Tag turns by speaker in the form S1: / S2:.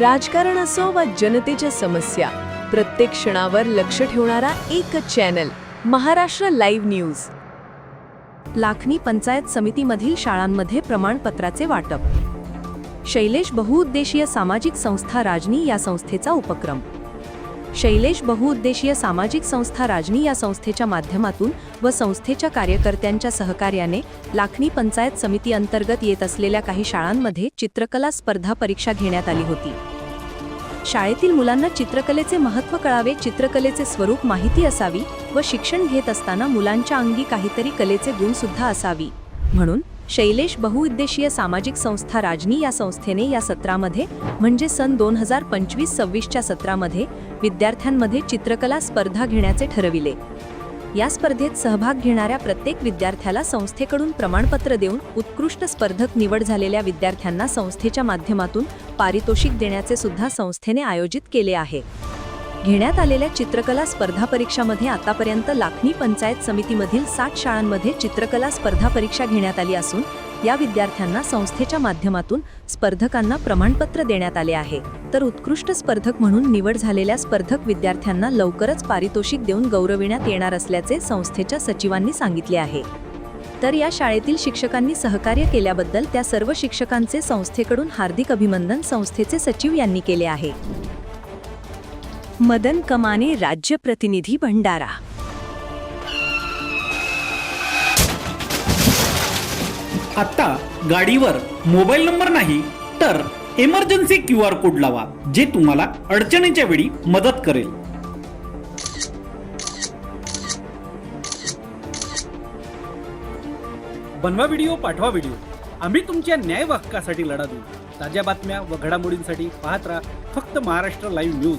S1: राजकारण असो वा जनतेच्या समस्या प्रत्येक क्षणावर लक्ष ठेवणारा एकच channel Maharashtra live news
S2: Lakhani panchayat समितीमधील शाळांमध्ये प्रमाणपत्राचे वाटप. शैलेश बहुउद्देशीय सामाजिक संस्था राजनी या संस्थेचा उपक्रम. शैलेश बहुउद्देशीय सामाजिक संस्था राजनी या संस्थेच्या माध्यमातून व संस्थेच्या कार्यकर्त्यांच्या सहकार्याने लाखणी पंचायत समिती अंतर्गत येत असलेल्या काही शाळांमध्ये चित्रकला स्पर्धा परीक्षा घेण्यात आली होती. शाळेतील मुलांना चित्रकलेचे महत्त्व कळावे चित्रकलेचे स्वरूप माहिती असावी व शिक्षण घेत असताना मुलांच्या अंगी काहीतरी कलेचे गुणसुद्धा असावी. म्हणून शैलेश बहुउद्देशीय सामाजिक संस्था राजनी या संस्थेने या सत्रामध्ये म्हणजे सन दोन हजार पंचवीस सव्वीसच्या सत्रामध्ये विद्यार्थ्यांमध्ये चित्रकला स्पर्धा घेण्याचे ठरविले. या स्पर्धेत सहभाग घेणाऱ्या प्रत्येक विद्यार्थ्याला संस्थेकडून प्रमाणपत्र देऊन उत्कृष्ट स्पर्धक निवड झालेल्या विद्यार्थ्यांना संस्थेच्या माध्यमातून पारितोषिक देण्याचे सुद्धा संस्थेने आयोजित केले आहे. घेण्यात आलेल्या चित्रकला स्पर्धा परीक्षामध्ये आतापर्यंत लाखणी पंचायत समितीमधील साठ शाळांमध्ये चित्रकला स्पर्धा परीक्षा घेण्यात आली असून या विद्यार्थ्यांना संस्थेच्या माध्यमातून स्पर्धकांना प्रमाणपत्र देण्यात आले आहे. तर उत्कृष्ट स्पर्धक म्हणून निवड झालेल्या स्पर्धक विद्यार्थ्यांना लवकरच पारितोषिक देऊन गौरविण्यात येणार असल्याचे संस्थेच्या सचिवांनी सांगितले आहे. तर या शाळेतील शिक्षकांनी सहकार्य केल्याबद्दल त्या सर्व शिक्षकांचे संस्थेकडून हार्दिक अभिनंदन संस्थेचे सचिव यांनी केले आहे. मदन कमाने राज्य प्रतिनिधी भंडारा.
S3: आता गाडीवर मोबाईल नंबर नाही तर इमर्जन्सी क्यू आर कोड लावा जे तुम्हाला अडचणीच्या वेळी मदत करेल. बनवा व्हिडिओ पाठवा व्हिडिओ. आम्ही तुमच्या न्याय हक्कासाठी लढा देऊ. ताज्या बातम्या व घडामोडींसाठी पाहत राहा फक्त महाराष्ट्र लाईव्ह न्यूज.